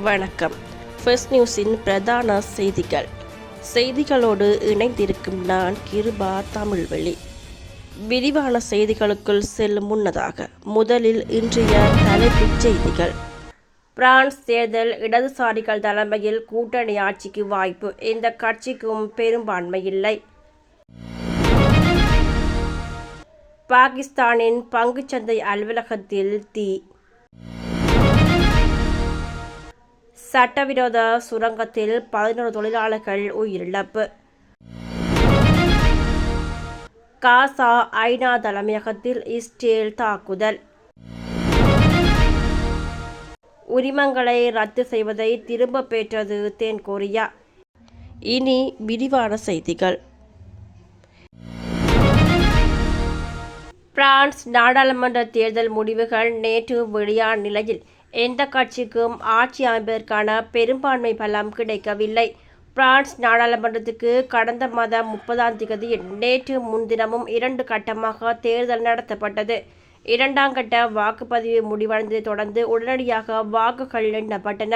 வணக்கம். ஃபர்ஸ்ட் நியூஸின் பிரதான செய்திகள். செய்திகளோடு இணைந்திருக்கும் நான் கிருபா தமிழ்வெளி. விரிவான செய்திகளுக்குள் செல்லும் முன்னதாக முதலில் இன்றைய தலைப்புச் செய்திகள். பிரான்ஸ் தேர்தல் இடதுசாரிகள் தலைமையில் கூட்டணி ஆட்சிக்கு வாய்ப்பு. இந்த கட்சிக்கும் பெரும்பான்மை இல்லை. பாகிஸ்தானின் பங்குச்சந்தை அலுவலகத்தில் தீ. சட்டவிரோத சுரங்கத்தில் பதினோரு தொழிலாளர்கள் உயிரிழப்பு. காசா ஐநா தலைமையகத்தில் இஸ்ரேல் தாக்குதல். உரிமங்களை ரத்து செய்வதை திரும்ப பெற்றது தென்கொரியா இனி விரிவான செய்திகள். பிரான்ஸ் நாடாளுமன்ற தேர்தல் முடிவுகள் நேற்று வெளியான நிலையில் எந்த கட்சிக்கும் ஆட்சி அமைப்பதற்கான பெரும்பான்மை பலம் கிடைக்கவில்லை. பிரான்ஸ் நாடாளுமன்றத்துக்கு கடந்த மாதம் முப்பதாம் தேதி நேற்று முன்தினமும் இரண்டு கட்டமாக தேர்தல் நடத்தப்பட்டது. இரண்டாம் கட்ட வாக்குப்பதிவு முடிவடைந்ததை தொடர்ந்து உடனடியாக வாக்குகள் எண்ணப்பட்டன.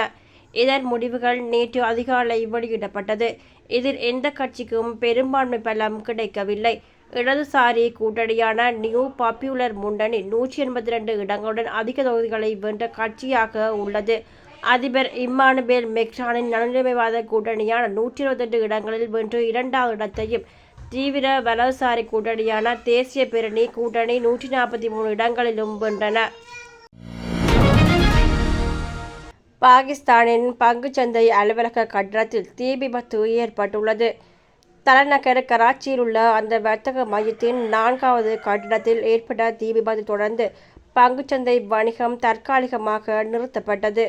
இதன் முடிவுகள் நேற்று அதிகாலை வெளியிடப்பட்டது. இதில் எந்த கட்சிக்கும் பெரும்பான்மை பலம் கிடைக்கவில்லை. இடதுசாரி கூட்டணியான நியூ பாப்புலர் முன்னணி நூற்றி எண்பத்தி ரெண்டு இடங்களுடன் அதிக தொகுதிகளை வென்ற கட்சியாக உள்ளது. அதிபர் இம்மானுவேல் மெக்ரானின் நடுநிலைமைவாத கூட்டணியான நூற்றி இருபத்தெட்டு இடங்களில் வென்று இரண்டாவது இடத்தையும் தீவிர வலதுசாரி கூட்டணியான தேசிய பேரணி கூட்டணி நூற்றி நாற்பத்தி மூணு இடங்களிலும் வென்றன. பாகிஸ்தானின் பங்குச்சந்தை அலுவலக கட்டடத்தில் தீ விபத்து ஏற்பட்டுள்ளது. தலைநகர் கராச்சியில் உள்ள அந்த வர்த்தக மையத்தின் நான்காவது கட்டிடத்தில் ஏற்பட்ட தீ விபத்து தொடர்ந்து பங்குச்சந்தை வணிகம் தற்காலிகமாக நிறுத்தப்பட்டது.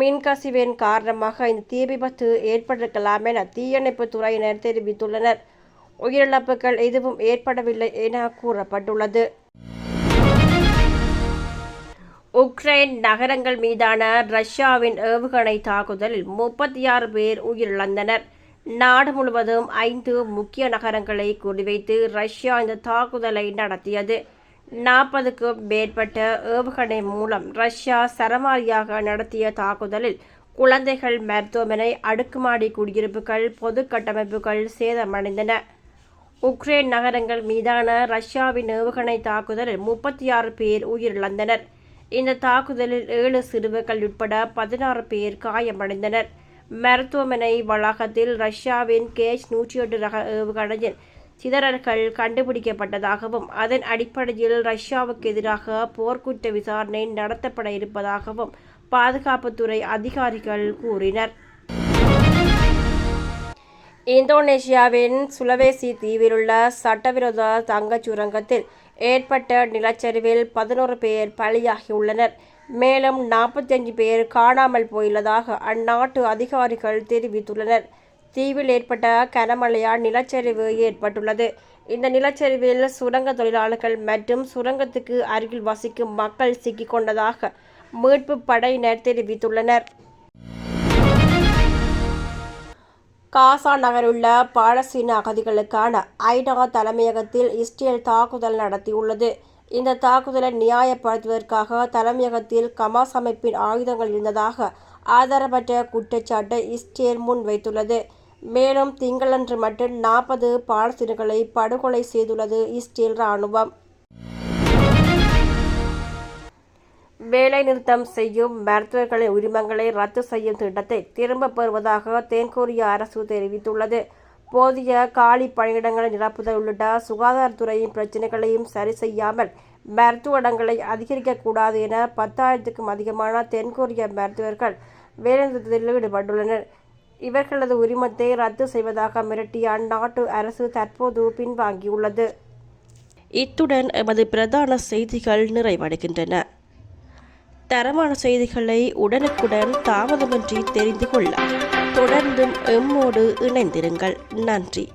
மின்கசிவின் காரணமாக இந்த தீ விபத்து ஏற்பட்டிருக்கலாம் என தீயணைப்பு துறையினர் தெரிவித்துள்ளனர். உயிரிழப்புகள் எதுவும் ஏற்படவில்லை என கூறப்பட்டுள்ளது. உக்ரைன் நகரங்கள் மீதான ரஷ்யாவின் ஏவுகணை தாக்குதலில் முப்பத்தி ஆறு பேர் உயிரிழந்தனர். நாடு முழுவதும் ஐந்து முக்கிய நகரங்களை குறிவைத்து ரஷ்யா இந்த தாக்குதலை நடத்தியது. நாற்பதுக்கும் மேற்பட்ட ஏவுகணை மூலம் ரஷ்யா சரமாரியாக நடத்திய தாக்குதலில் குழந்தைகள் மருத்துவமனை அடுக்குமாடி குடியிருப்புகள் பொது கட்டமைப்புகள் சேதமடைந்தன. உக்ரைன் நகரங்கள் மீதான ரஷ்யாவின் ஏவுகணை தாக்குதலில் முப்பத்தி ஆறு பேர் உயிரிழந்தனர். இந்த தாக்குதலில் ஏழு சிறுவர்கள் உட்பட பதினாறு பேர் காயமடைந்தனர். மருத்துவமனை வளாகத்தில் ரஷ்யாவின் கேஜ் நூற்றி எட்டு ரக ஏவுகணையின் சிதறல்கள் கண்டுபிடிக்கப்பட்டதாகவும் அதன் அடிப்படையில் ரஷ்யாவுக்கு எதிராக போர்க்குற்ற விசாரணை நடத்தப்பட இருப்பதாகவும் பாதுகாப்புத்துறை அதிகாரிகள் கூறினர். இந்தோனேஷியாவின் சுலவேசி தீவிலுள்ள சட்டவிரோத தங்கச் சுரங்கத்தில் ஏற்பட்ட நிலச்சரிவில் பதினோரு பேர் பலியாகியுள்ளனர். மேலும் நாற்பத்தஞ்சு பேர் காணாமல் போயுள்ளதாக அந்நாட்டு அதிகாரிகள் தெரிவித்துள்ளனர். தீவில் ஏற்பட்ட கனமழையால் நிலச்சரிவு ஏற்பட்டுள்ளது. இந்த நிலச்சரிவில் சுரங்க தொழிலாளர்கள் மற்றும் சுரங்கத்துக்கு அருகில் வசிக்கும் மக்கள் சிக்கிக் கொண்டதாக மீட்பு படையினர் தெரிவித்துள்ளனர். காசா நகருள்ள பாலஸ்தீன அகதிகளுக்கான ஐநா தலைமையகத்தில் இஸ்ரேல் தாக்குதல் நடத்தியுள்ளது. இந்த தாக்குதலை நியாயப்படுத்துவதற்காக தலைமையகத்தில் கமாஸ் அமைப்பின் ஆயுதங்கள் இருந்ததாக ஆதாரமற்ற குற்றச்சாட்டை இஸ்ரேல் முன்வைத்துள்ளது மேலும் திங்களன்று மட்டும் நாற்பது பாலஸ்தீனர்களை படுகொலை செய்துள்ளது இஸ்ரேல் இராணுவம். வேலைநிறுத்தம் செய்யும் மருத்துவர்களின் உரிமங்களை ரத்து செய்யும் திட்டத்தை திரும்பப் பெறுவதாக தென்கொரிய அரசு தெரிவித்துள்ளது. போதிய காலி பணியிடங்களை நிரப்புதல் உள்ளிட்ட சுகாதாரத்துறையின் பிரச்சினைகளையும் சரி செய்யாமல் மருத்துவ இடங்களை அதிகரிக்கக்கூடாது என பத்தாயிரத்துக்கும் அதிகமான தென்கொரிய மருத்துவர்கள் வேலைநிறுத்தத்தில் ஈடுபட்டுள்ளனர். இவர்களது உரிமத்தை ரத்து செய்வதாக மிரட்டிய அந்நாட்டு அரசு தற்போது பின்வாங்கியுள்ளது. இத்துடன் எமது பிரதான செய்திகள் நிறைவடைகின்றன. தரமான செய்திகளை உடனுக்குடன் தாமதமின்றி தெரிந்து கொள்ள தொடர்ந்தும் எம்மோடு இணைந்திருங்கள். நன்றி.